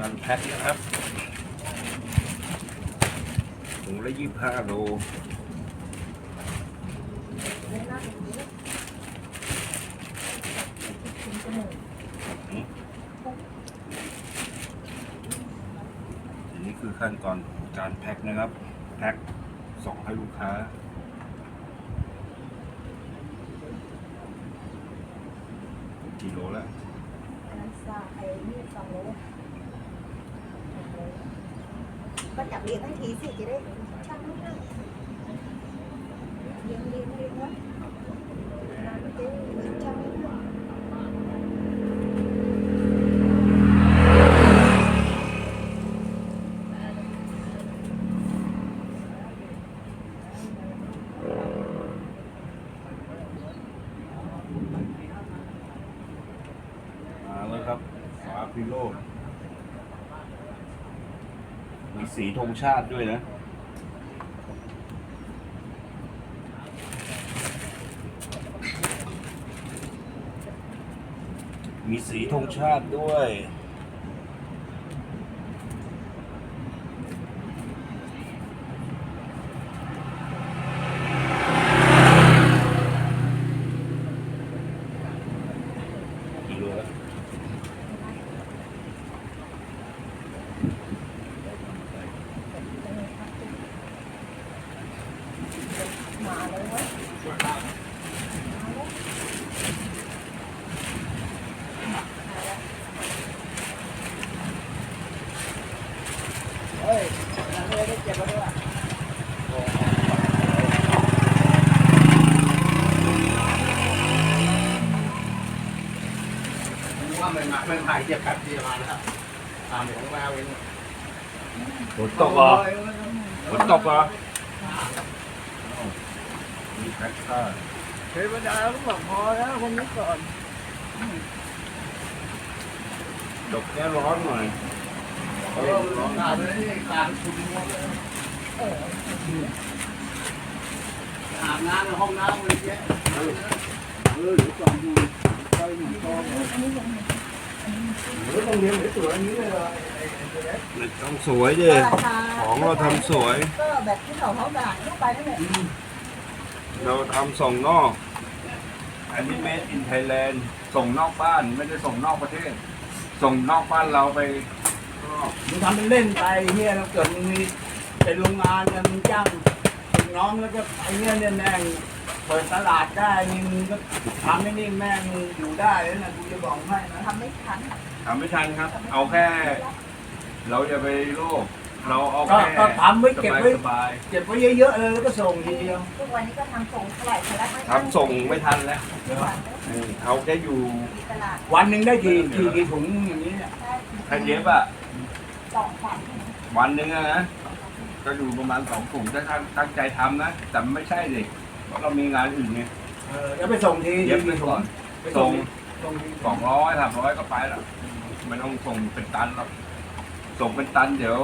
การแพ็คนะครับถุงละยี่สิบห้าโลอันนี้คือขั้นตอนการแพ็คนะครับ แพ็คส่งให้ลูกค้ากิโลแล้วอันนั้นสาไอ้นี่สองโล ก็จับเรียงให้ทีสิจะได้ช่างไมีสีธงชาติด้วยนะ มีสีธงชาติด้วย กี่โลแล้ว มาเลยเว้ย เฮ้ยนั่นเลยได้เจ็บมาด้ วยว่ามันมามันหายเจ็บแป๊บเดียวมาแล้วตามของแววเองฝนตกเหรอฝนตกเหรอมีแพ็คผ้าเทวดาก็บอกพอแล้วคนนี้ก่อนดกแค่ร้อนหน่อย ออร้องตาเลยนี่ตาคุณหมดเลยอาบน้ำในห้องน้ำเลยเจ๊เออเออหรือก่อนดูไปหนึ่งกองหรือต้องเรียนหรือตัวนี้เลยเหรอต้องสวยดิราคาของเราทำสวย ก็แบบที่เขาเขาด่าทั่วไปนั่นแหละเราทำส่งนอก อันนี้ made in Thailand ส่งนอกบ้านไม่ได้ส่งนอกประเทศ ส่งนอกบ้านเราไปข้างนอก มึงทำเป็นเล่นไปเฮียแล้วเกิดมึงมีเป็นโรงงานเนี่ยมึงจ้างลูกน้องแล้วก็ไอ้เนี้ยเนี่ยแม่งเปิดตลาดได้นี่มึงก็ทำไม่นี่แม่งอยู่ได้แล้วนะกูจะบอกให้นะทำไม่ทันทำไม่ทันครับ เอาแค่ เราจะไปโลกเราเอาก็แค่ก็ทำไว้เก็บไว้สบายเก็บไว้เยอะๆเลยแล้วก็ส่งทีเดียวทุกวันนี้ก็ทำส่งเท่าไหร่เท่าไหร่ไม่ๆทำส่งไม่ทันแล้วอืมเอาแค่อยู่มีตลาดวันหนึ่งได้กี่กี่กี่ถุงอย่างนี้เนี่ยได้แค่เย็บอะ สองพันวันหนึ่งอะนะก็อยู่ประมาณสองถุงถ้าตั้งตั้งใจทำนะแต่ไม่ใช่ดิเพราะเรามีงานอื่นไงเออแล้วไปส่งทีเย็บไปก่อนไปส่งส่งทีสองร้อยสามร้อยก็ไปแล้วไม่ต้องส่งเป็นตันหรอกส่งเป็นตันเดี๋ยว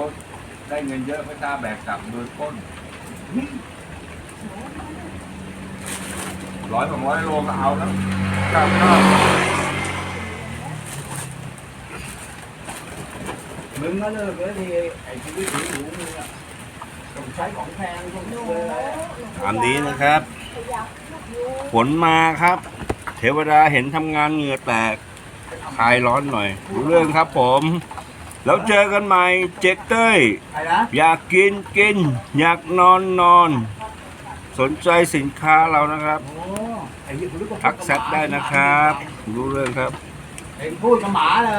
ได้เงินเยอะไม่กล้าแบกกลับโดยก้นร้อยสองร้อยโลก็เอาแล้วกล้าข้าว มึ งก็เลิกแล้วทีไอ้ชีวิตหรูหรูมึงอะต้องใช้ของแพงพวกนี้เลยตามนี้นะครับขยับลูกยูฝนมาครับ เทวดาเห็นทำงานเหงื่อแตกคลายร้อนหน่อยรู้เรื่องครับผม แล้วเจอกันใหม่เจ๊กเต้ย ไอ้นะอยากกินกิน อยากนอนนอน สนใจสินค้าเรานะครับ โอ้ไอ้เหี้ยกูนึกว่าทักแซดได้นะครับ รู้เรื่องครับ เห็นพูดกับหมาเหรอ